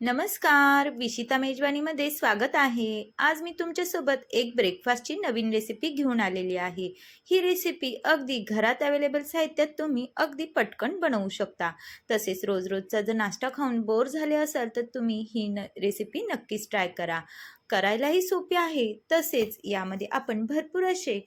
नमस्कार विशिता मेजवानीमध्ये स्वागत आहे. आज मी तुमच्यासोबत एक ब्रेकफास्टची नवीन रेसिपी घेऊन आलेली आहे. ही रेसिपी अगदी घरात अवेलेबल साहित्यात तुम्ही अगदी पटकन बनवू शकता. तसेच रोज रोजचा जर नाश्ता खाऊन बोर झाले असाल तर तुम्ही ही न रेसिपी नक्कीच ट्राय करा. करायलाही सोपी आहे. तसेच यामध्ये आपण भरपूर असे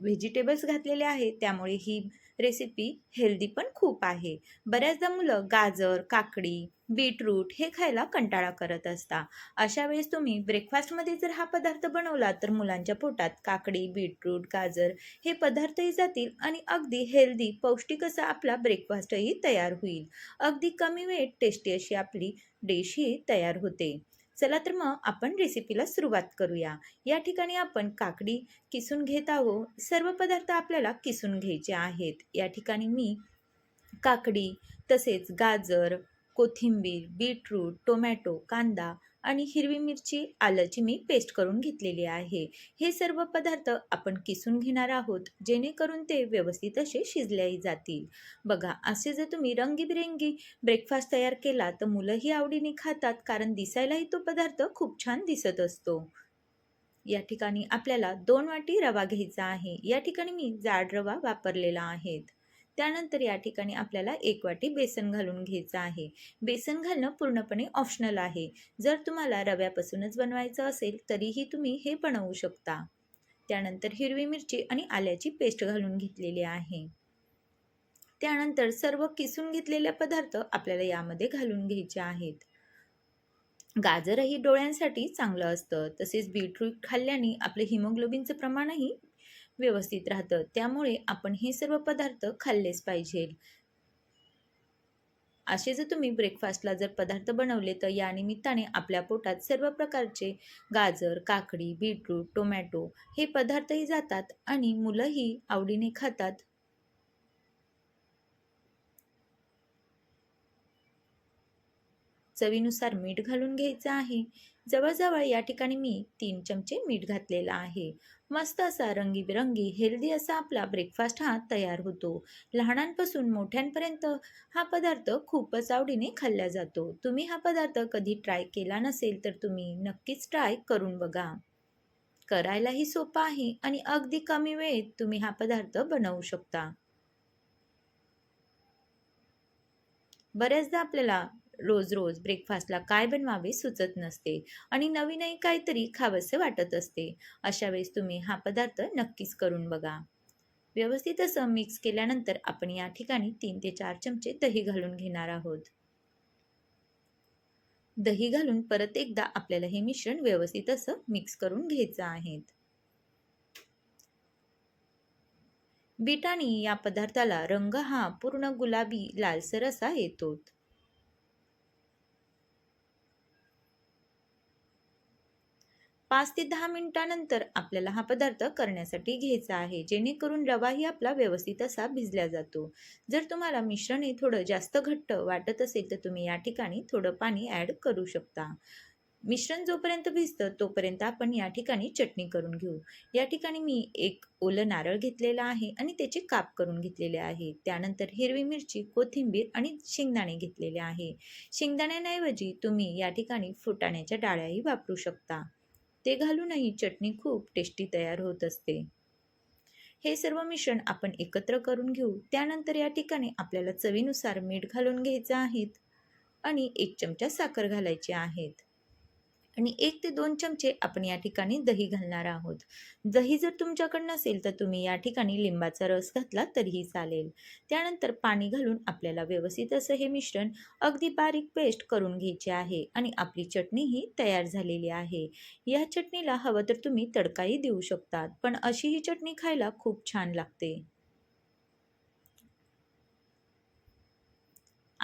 व्हेजिटेबल्स घातलेले आहेत. त्यामुळे ही रेसिपी हेल्दी पण खूप आहे. बऱ्याचदा मुलं गाजर काकडी बीटरूट हे खायला कंटाळा करत असता. अशा वेळेस तुम्ही ब्रेकफास्टमध्ये जर हा पदार्थ बनवला तर मुलांच्या पोटात काकडी बीटरूट गाजर हे पदार्थही जातील आणि अगदी हेल्दी पौष्टिक असा आपला ब्रेकफास्टही तयार होईल. अगदी कमी वेळेत टेस्टी अशी आपली डिशही तयार होते. चला तर मग आपण रेसिपीला सुरुवात करूया. या ठिकाणी आपण काकडी किसून घेत आहोत. सर्व पदार्थ आपल्याला किसून घ्यायचे आहेत. या ठिकाणी मी काकडी तसेच गाजर कोथिंबीर बीटरूट टोमॅटो कांदा आणि हिरवी मिरची आलंची मी पेस्ट करून घेतलेली आहे. हे सर्व पदार्थ आपण किसून घेणार आहोत जेणेकरून ते व्यवस्थित असे शिजल्याही जातील. बघा असे जर तुम्ही रंगीबिरंगी ब्रेकफास्ट तयार केला तर मुलंही आवडीने खातात कारण दिसायलाही तो पदार्थ खूप छान दिसत असतो. या ठिकाणी आपल्याला दोन वाटी रवा घ्यायचा आहे. या ठिकाणी मी जाड रवा वापरलेला आहे. त्यानंतर या ठिकाणी आपल्याला एक वाटी बेसन घालून घ्यायचं आहे. बेसन घालणं पूर्णपणे ऑप्शनल आहे. जर तुम्हाला रव्यापासूनच बनवायचं असेल तरीही तुम्ही हे बनवू शकता. त्यानंतर हिरवी मिरची आणि आल्याची पेस्ट घालून घेतलेली आहे. त्यानंतर सर्व किसून घेतलेले पदार्थ आपल्याला यामध्ये घालून घ्यायचे आहेत. गाजरही डोळ्यांसाठी चांगलं असतं. तसेच बीटरूट खाल्ल्याने आपलं हिमोग्लोबिनचं प्रमाणही व्यवस्थित राहतं. त्यामुळे आपण हे सर्व पदार्थ खाल्लेच पाहिजे. असे जर तुम्ही ब्रेकफास्टला जर पदार्थ बनवले तर या निमित्ताने आपल्या पोटात सर्व प्रकारचे गाजर काकडी बीटरूट टोमॅटो हे पदार्थही जातात आणि मुलंही आवडीने खातात. चवीनुसार मीठ घालून घ्यायचं आहे. जवळजवळ या ठिकाणी मी तीन चमचे मीठ घातलेला आहे. मस्त असा रंगीबिरंगी हेल्दी असा आपला ब्रेकफास्ट हा तयार होतो. लहानांपासून मोठ्यांपर्यंत हा पदार्थ खूपच आवडीने खाल्ला जातो. तुम्ही हा पदार्थ कधी ट्राय केला नसेल तर तुम्ही नक्कीच ट्राय करून बघा. करायलाही सोपा आहे आणि अगदी कमी वेळेत तुम्ही हा पदार्थ बनवू शकता. बऱ्याचदा आपल्याला रोज रोज ब्रेकफास्टला काय बनवावे सुचत नसते आणि नवीनही काहीतरी खावंसं वाटत असते. अशा वेळेस तुम्ही हा पदार्थ नक्कीच करून बघा. व्यवस्थित असं मिक्स केल्यानंतर आपण या ठिकाणी तीन ते चार चमचे दही घालून घेणार आहोत. दही घालून परत एकदा आपल्याला हे मिश्रण व्यवस्थित असं मिक्स करून घ्यायचं आहे. बीटाने या पदार्थाला रंग हा पूर्ण गुलाबी लालसर असा येतो. पाच ते दहा मिनिटानंतर आपल्याला हा पदार्थ करण्यासाठी घ्यायचा आहे. जेणेकरून रवाही आपला व्यवस्थित असा भिजला जातो. जर तुम्हाला मिश्रण हे थोडं जास्त घट्ट वाटत असेल तर तुम्ही या ठिकाणी थोडं पाणी ॲड करू शकता. मिश्रण जोपर्यंत भिजतं तोपर्यंत आपण या ठिकाणी चटणी करून घेऊ. या ठिकाणी मी एक ओलं नारळ घेतलेला आहे आणि त्याचे काप करून घेतलेले आहे. त्यानंतर हिरवी मिरची कोथिंबीर आणि शेंगदाणे घेतलेले आहे. शेंगदाण्याऐवजी तुम्ही या ठिकाणी फुटाण्याच्या डाळ्याही वापरू शकता. ते घालूनही चटणी खूप टेस्टी तयार होत असते. हे सर्व मिश्रण आपण एकत्र करून घेऊ. त्यानंतर या ठिकाणी आपल्याला चवीनुसार मीठ घालून घ्यायचं आहेत आणि एक चमचा साखर घालायची आहेत आणि एक ते दोन चमचे आपण या ठिकाणी दही घालणार आहोत. दही जर तुमच्याकडं नसेल तर तुम्ही या ठिकाणी लिंबाचा रस घातला तरीही चालेल. त्यानंतर पाणी घालून आपल्याला व्यवस्थित असं हे मिश्रण अगदी बारीक पेस्ट करून घ्यायचे आहे आणि आपली चटणी ही तयार झालेली आहे. या चटणीला हवं तर तुम्ही तडकाही देऊ शकतात पण अशी ही चटणी खायला खूप छान लागते.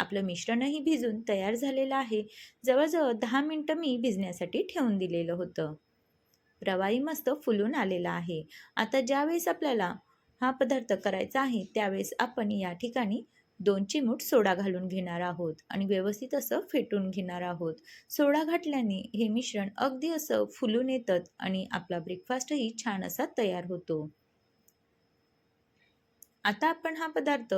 आपलं मिश्रणही भिजून तयार झालेलं आहे. जवळजवळ दहा मिनटं मी भिजण्यासाठी ठेवून दिलेलं होतं. प्रवाही मस्त फुलून आलेला आहे. आता ज्यावेळेस आपल्याला हा पदार्थ करायचा आहे त्यावेळेस आपण या ठिकाणी दोन चिमूट सोडा घालून घेणार आहोत आणि व्यवस्थित असं फेटून घेणार आहोत. सोडा घातल्याने हे मिश्रण अगदी असं फुलून येतं आणि आपला ब्रेकफास्टही छान असा तयार होतो. आता आपण हा पदार्थ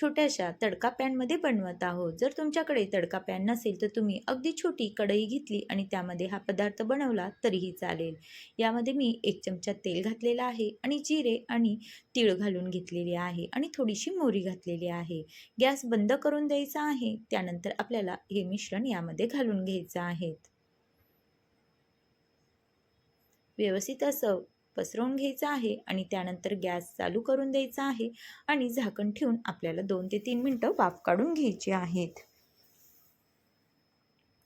छोट्याशा तडका पॅनमध्ये बनवत आहोत. जर तुमच्याकडे तडका पॅन नसेल तर तुम्ही अगदी छोटी कढई घेतली आणि त्यामध्ये हा पदार्थ बनवला तरीही चालेल. यामध्ये मी एक चमचा तेल घातलेला आहे आणि जिरे आणि तीळ घालून घेतलेले आहे आणि थोडीशी मोहरी घातलेली आहे. गॅस बंद करून द्यायचा आहे. त्यानंतर आपल्याला हे मिश्रण यामध्ये घालून घ्यायचं आहे. व्यवस्थित असं पसरवून घ्यायचं आहे आणि त्यानंतर गॅस चालू करून द्यायचा आहे आणि झाकण ठेवून आपल्याला दोन ते तीन मिनटं वाफ काढून घ्यायची आहेत.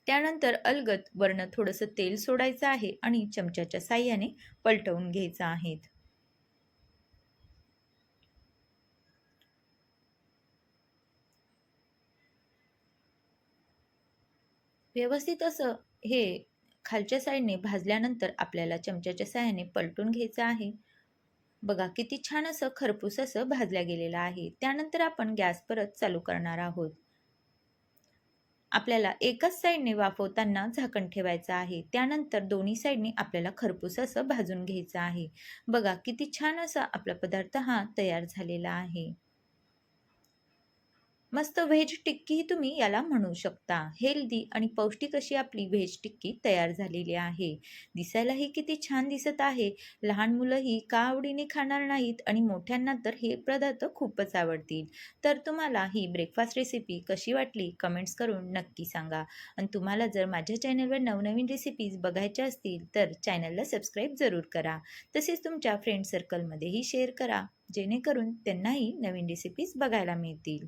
त्यानंतर अलगत वरनं थोडंसं तेल सोडायचं आहे आणि चमच्याच्या साह्याने पलटवून घ्यायचं आहे व्यवस्थित असं हे खालच्या साईडने भाजल्यानंतर आपल्याला चमच्याच्या साह्याने पलटून घ्यायचं आहे. बघा किती छान असं खरपूस असं भाजल्या गेलेलं आहे. त्यानंतर आपण गॅस परत चालू करणार आहोत. आपल्याला एकाच साईडने वाफवताना झाकण ठेवायचं आहे. त्यानंतर दोन्ही साईडने आपल्याला खरपूस असं भाजून घ्यायचं आहे. बघा किती छान असा आपला पदार्थ हा तयार झालेला आहे. मस्त व्हेज टिक्की तुम्ही याला म्हणू शकता. हेल्दी आणि पौष्टिक अशी आपली व्हेज टिक्की तयार झालेली आहे. दिसायलाही किती छान दिसत आहे. लहान मुलंही का आवडीने खाणार नाहीत आणि मोठ्यांना तर हे पदार्थ खूपच आवडतील. तर तुम्हाला ही ब्रेकफास्ट रेसिपी कशी वाटली? कमेंट्स करून नक्की सांगा. आणि तुम्हाला जर माझ्या चॅनलवर नवनवीन रेसिपीज बघायच्या असतील तर चॅनलला सबस्क्राईब जरूर करा. तसेच तुमच्या फ्रेंड सर्कलमध्येही शेअर करा. जेणेकरून त्यांनाही नवीन रेसिपीज बघायला मिळतील.